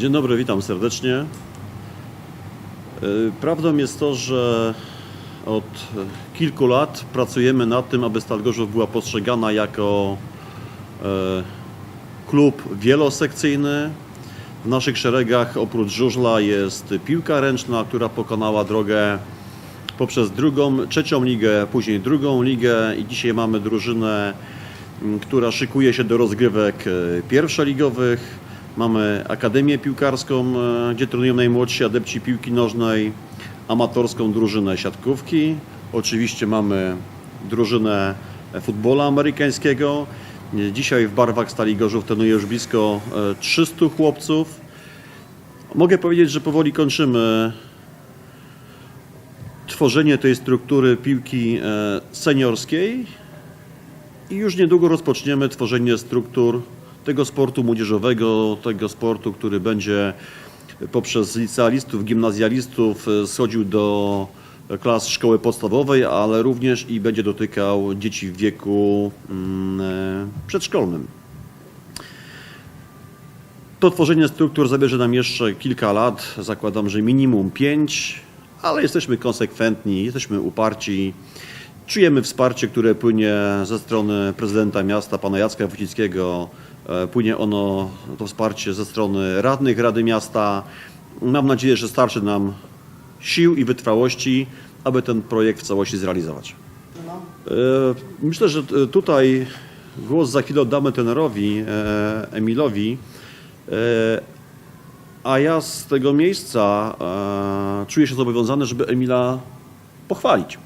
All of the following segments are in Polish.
Dzień dobry, witam serdecznie. Y, Prawdą jest to, że od kilku lat pracujemy nad tym, aby Stal Gorzów była postrzegana jako e, klub wielosekcyjny. W naszych szeregach oprócz żużla jest piłka ręczna, która pokonała drogę poprzez drugą, trzecią ligę, później drugą ligę i dzisiaj mamy drużynę, która szykuje się do rozgrywek e, pierwszoligowych. Mamy Akademię Piłkarską, e, gdzie trenują najmłodsi adepci piłki nożnej, amatorską drużynę siatkówki. Oczywiście mamy drużynę futbola amerykańskiego. Dzisiaj w barwach Stali Gorzów trenuje już blisko e, 300 chłopców. Mogę powiedzieć, że powoli kończymy tworzenie tej struktury piłki e, seniorskiej i już niedługo rozpoczniemy tworzenie struktur tego sportu młodzieżowego, tego sportu, który będzie poprzez licealistów, gimnazjalistów e, schodził do klas szkoły podstawowej, ale również i będzie dotykał dzieci w wieku mm, e, przedszkolnym. To tworzenie struktur zabierze nam jeszcze kilka lat, zakładam, że minimum pięć, ale jesteśmy konsekwentni, jesteśmy uparci. Czujemy wsparcie, które płynie ze strony prezydenta miasta, pana Jacka Wójcickiego. E, Płynie ono, to wsparcie ze strony radnych Rady Miasta. Mam nadzieję, że starczy nam sił i wytrwałości, aby ten projekt w całości zrealizować. E, Myślę, że tutaj głos za chwilę oddamy tenerowi e, Emilowi. A ja z tego miejsca czuję się zobowiązany, żeby Emila pochwalić.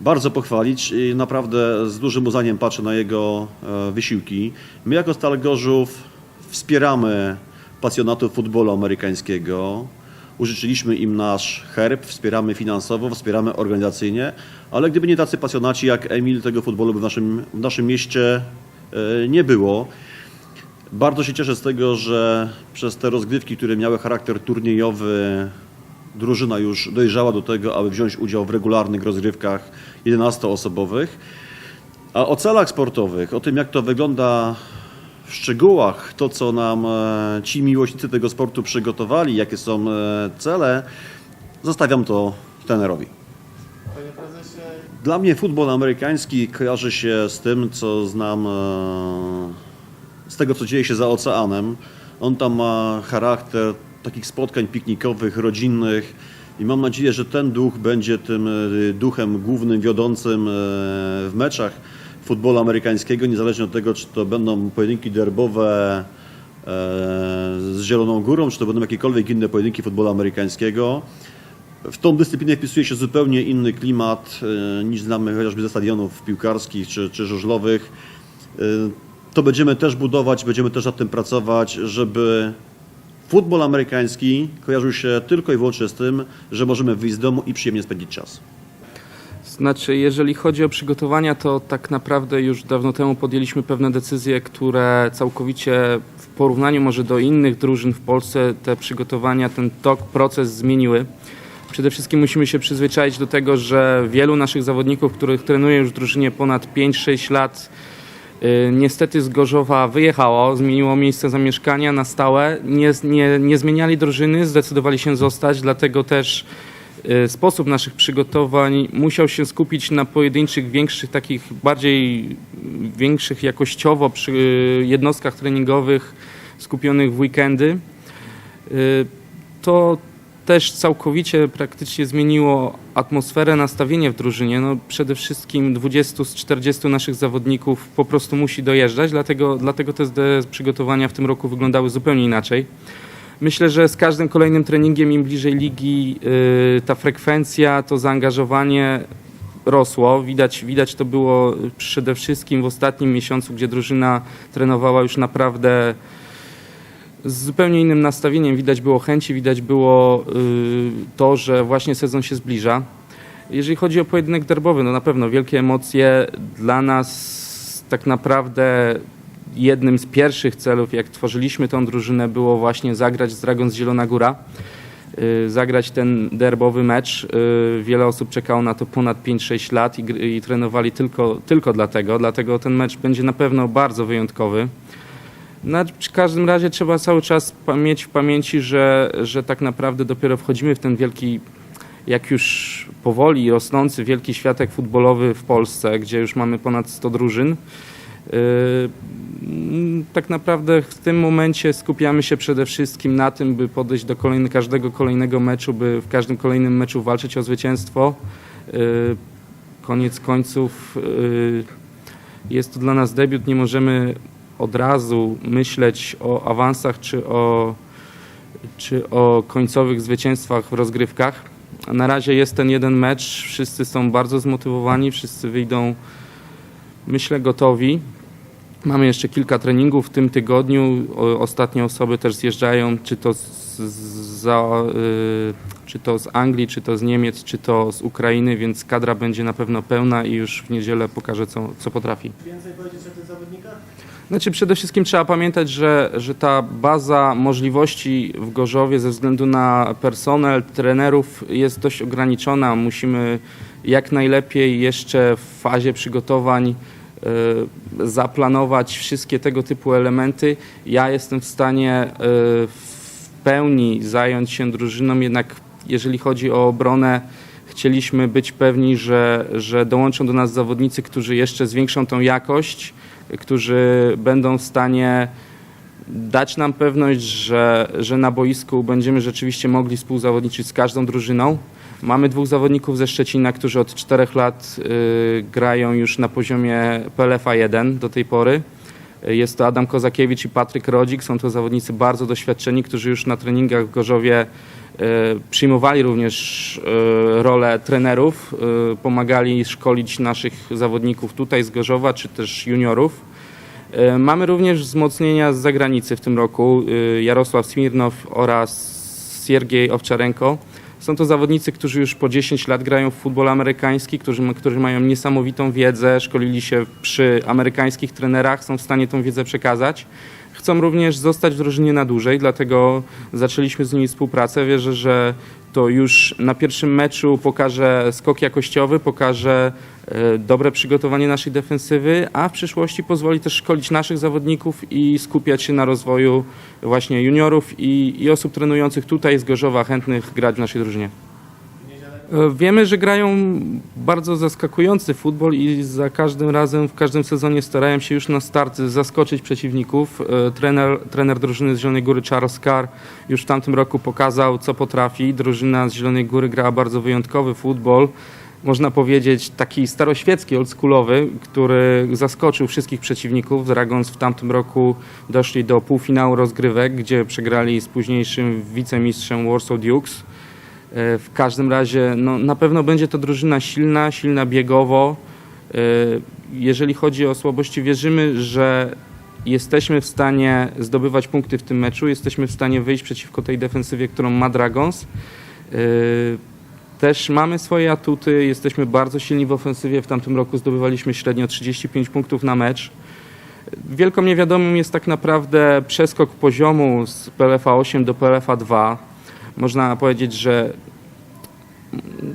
Bardzo pochwalić i naprawdę z dużym uznaniem patrzę na jego e, wysiłki. My jako Stal Gorzów wspieramy pasjonatów futbolu amerykańskiego. Użyczyliśmy im nasz herb, wspieramy finansowo, wspieramy organizacyjnie, ale gdyby nie tacy pasjonaci jak Emil, tego futbolu by w naszym, w naszym mieście e, nie było. Bardzo się cieszę z tego, że przez te rozgrywki, które miały charakter turniejowy, drużyna już dojrzała do tego, aby wziąć udział w regularnych rozgrywkach 11-osobowych. A o celach sportowych, o tym jak to wygląda w szczegółach, to co nam e, ci miłośnicy tego sportu przygotowali, jakie są e, cele, zostawiam to prezesie, Dla mnie futbol amerykański kojarzy się z tym, co znam e, z tego, co dzieje się za oceanem. On tam ma charakter takich spotkań piknikowych, rodzinnych i mam nadzieję, że ten duch będzie tym e, duchem głównym, wiodącym e, w meczach futbolu amerykańskiego, niezależnie od tego, czy to będą pojedynki derbowe e, z Zieloną Górą, czy to będą jakiekolwiek inne pojedynki futbolu amerykańskiego. W tą dyscyplinę wpisuje się zupełnie inny klimat niż znamy chociażby ze stadionów piłkarskich czy, czy żużlowych. To będziemy też budować, będziemy też nad tym pracować, żeby futbol amerykański kojarzył się tylko i wyłącznie z tym, że możemy wyjść z domu i przyjemnie spędzić czas. Znaczy, jeżeli chodzi o przygotowania, to tak naprawdę już dawno temu podjęliśmy pewne decyzje, które całkowicie w porównaniu może do innych drużyn w Polsce te przygotowania, ten tok, proces zmieniły. Przede wszystkim musimy się przyzwyczaić do tego, że wielu naszych zawodników, których trenuje już w drużynie ponad 5-6 lat, niestety z Gorzowa wyjechało, zmieniło miejsce zamieszkania na stałe, nie, nie, nie zmieniali drużyny, zdecydowali się zostać, dlatego też y, sposób naszych przygotowań musiał się skupić na pojedynczych, większych, takich bardziej y, większych jakościowo przy y, jednostkach treningowych skupionych w weekendy. Y, To też całkowicie praktycznie zmieniło atmosferę, nastawienie w drużynie. No, przede wszystkim 20 z 40 naszych zawodników po prostu musi dojeżdżać, dlatego, dlatego te przygotowania w tym roku wyglądały zupełnie inaczej. Myślę, że z każdym kolejnym treningiem im bliżej ligi y, ta frekwencja, to zaangażowanie rosło. Widać, widać to było przede wszystkim w ostatnim miesiącu, gdzie drużyna trenowała już naprawdę z zupełnie innym nastawieniem. Widać było chęci, widać było y, to, że właśnie sezon się zbliża. Jeżeli chodzi o pojedynek derbowy, no na pewno wielkie emocje dla nas tak naprawdę jednym z pierwszych celów, jak tworzyliśmy tą drużynę, było właśnie zagrać z Dragons Zielona Góra. y, Zagrać ten derbowy mecz. Y, Wiele osób czekało na to ponad 5-6 lat i, i trenowali tylko, tylko dlatego. Dlatego ten mecz będzie na pewno bardzo wyjątkowy. Na, w każdym razie trzeba cały czas mieć w pamięci, że, że tak naprawdę dopiero wchodzimy w ten wielki, jak już powoli rosnący wielki światek futbolowy w Polsce, gdzie już mamy ponad 100 drużyn. Yy, Tak naprawdę w tym momencie skupiamy się przede wszystkim na tym, by podejść do kolejny, każdego kolejnego meczu, by w każdym kolejnym meczu walczyć o zwycięstwo. Yy, Koniec końców yy, jest to dla nas debiut, nie możemy od razu myśleć o awansach czy o, czy o końcowych zwycięstwach w rozgrywkach. Na razie jest ten jeden mecz, wszyscy są bardzo zmotywowani, wszyscy wyjdą, myślę, gotowi. Mamy jeszcze kilka treningów w tym tygodniu. Ostatnie osoby też zjeżdżają, czy to z, za, y, czy to z Anglii, czy to z Niemiec, czy to z Ukrainy, więc kadra będzie na pewno pełna i już w niedzielę pokaże, co, co potrafi. Więcej powiedzieć o tych zawodnikach? Znaczy przede wszystkim trzeba pamiętać, że, że ta baza możliwości w Gorzowie ze względu na personel, trenerów jest dość ograniczona. Musimy jak najlepiej jeszcze w fazie przygotowań e, zaplanować wszystkie tego typu elementy. Ja jestem w stanie e, w pełni zająć się drużyną, jednak jeżeli chodzi o obronę, chcieliśmy być pewni, że, że dołączą do nas zawodnicy, którzy jeszcze zwiększą tą jakość którzy będą w stanie dać nam pewność, że, że na boisku będziemy rzeczywiście mogli współzawodniczyć z każdą drużyną. Mamy dwóch zawodników ze Szczecina, którzy od czterech lat y, grają już na poziomie PLFA 1 do tej pory. Jest to Adam Kozakiewicz i Patryk Rodzik. Są to zawodnicy bardzo doświadczeni, którzy już na treningach w Gorzowie przyjmowali również y, rolę trenerów, y, pomagali szkolić naszych zawodników tutaj z Gorzowa, czy też juniorów. Mamy również wzmocnienia z zagranicy w tym roku. Jarosław Smirnow oraz Siergiej Owczarenko. Są to zawodnicy, którzy już po 10 lat grają w futbol amerykański, którzy, którzy mają niesamowitą wiedzę, szkolili się przy amerykańskich trenerach, są w stanie tą wiedzę przekazać. Chcą również zostać w drużynie na dłużej, dlatego zaczęliśmy z nimi współpracę. Wierzę, że to już na pierwszym meczu pokaże skok jakościowy, pokaże e, dobre przygotowanie naszej defensywy, a w przyszłości pozwoli też szkolić naszych zawodników i skupiać się na rozwoju właśnie juniorów i, i osób trenujących tutaj z Gorzowa, chętnych grać w naszej drużynie. E, Wiemy, że grają bardzo zaskakujący futbol i za każdym razem, w każdym sezonie starają się już na start zaskoczyć przeciwników. E, Trener, trener drużyny z Zielonej Góry Charles Carr już w tamtym roku pokazał, co potrafi. Drużyna z Zielonej Góry grała bardzo wyjątkowy futbol. Można powiedzieć taki staroświecki, oldschoolowy, który zaskoczył wszystkich przeciwników. Dragons w tamtym roku doszli do półfinału rozgrywek, gdzie przegrali z późniejszym wicemistrzem Warsaw Dukes. E, W każdym razie no, na pewno będzie to drużyna silna, silna biegowo. E, Jeżeli chodzi o słabości, wierzymy, że jesteśmy w stanie zdobywać punkty w tym meczu, jesteśmy w stanie wyjść przeciwko tej defensywie, którą ma Dragons. E, Też mamy swoje atuty, jesteśmy bardzo silni w ofensywie. W tamtym roku zdobywaliśmy średnio 35 punktów na mecz. Wielką niewiadomą jest tak naprawdę przeskok poziomu z PLFA 8 do PLFA 2 można powiedzieć, że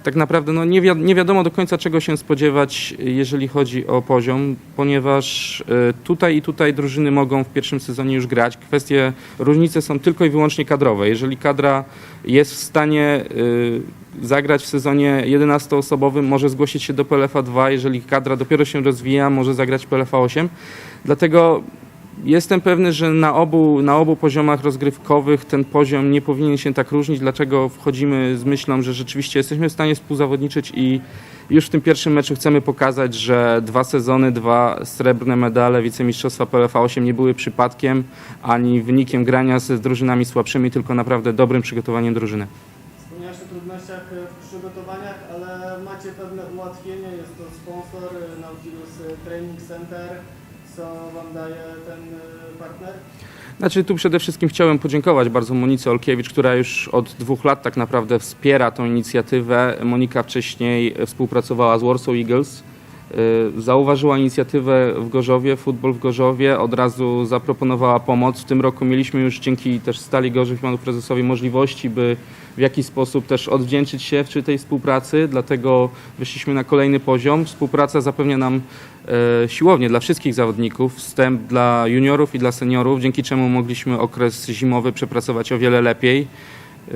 tak naprawdę no nie, wi- nie wiadomo do końca czego się spodziewać, jeżeli chodzi o poziom, ponieważ e, tutaj i tutaj drużyny mogą w pierwszym sezonie już grać. Kwestie, różnice są tylko i wyłącznie kadrowe. Jeżeli kadra jest w stanie e, zagrać w sezonie 11-osobowym, może zgłosić się do PLFA 2, jeżeli kadra dopiero się rozwija, może zagrać PLFA 8. Dlatego Jestem pewny, że na obu, na obu poziomach rozgrywkowych ten poziom nie powinien się tak różnić, dlaczego wchodzimy z myślą, że rzeczywiście jesteśmy w stanie współzawodniczyć i już w tym pierwszym meczu chcemy pokazać, że dwa sezony, dwa srebrne medale wicemistrzostwa PLFA 8 nie były przypadkiem ani wynikiem grania z drużynami słabszymi, tylko naprawdę dobrym przygotowaniem drużyny. wspomniałeś o trudnościach e, w przygotowaniach, ale macie pewne ułatwienie. Jest to sponsor e, Nautilus Training Center. Co Wam daje ten e, partner? Znaczy tu przede wszystkim chciałem podziękować bardzo Monice Olkiewicz, która już od dwóch lat tak naprawdę wspiera tą inicjatywę. Monika wcześniej współpracowała z Warsaw Eagles y, zauważyła inicjatywę w Gorzowie, futbol w Gorzowie, od razu zaproponowała pomoc. W tym roku mieliśmy już dzięki też Stali Gorzów panu prezesowi możliwości, by w jakiś sposób też odwdzięczyć się w tej współpracy, dlatego wyszliśmy na kolejny poziom. Współpraca zapewnia nam E, siłownie dla wszystkich zawodników, wstęp dla juniorów i dla seniorów, dzięki czemu mogliśmy okres zimowy przepracować o wiele lepiej. E,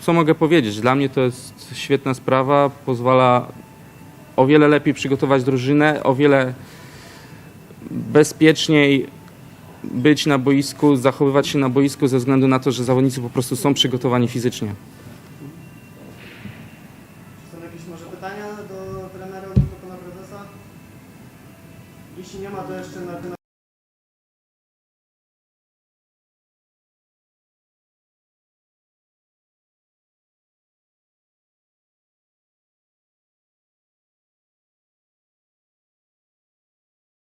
co mogę powiedzieć? Dla mnie to jest świetna sprawa, pozwala o wiele lepiej przygotować drużynę, o wiele bezpieczniej być na boisku, zachowywać się na boisku ze względu na to, że zawodnicy po prostu są przygotowani fizycznie. Są jakieś może pytania do trenera lub do pana prezesa? Jeśli nie ma, to jeszcze na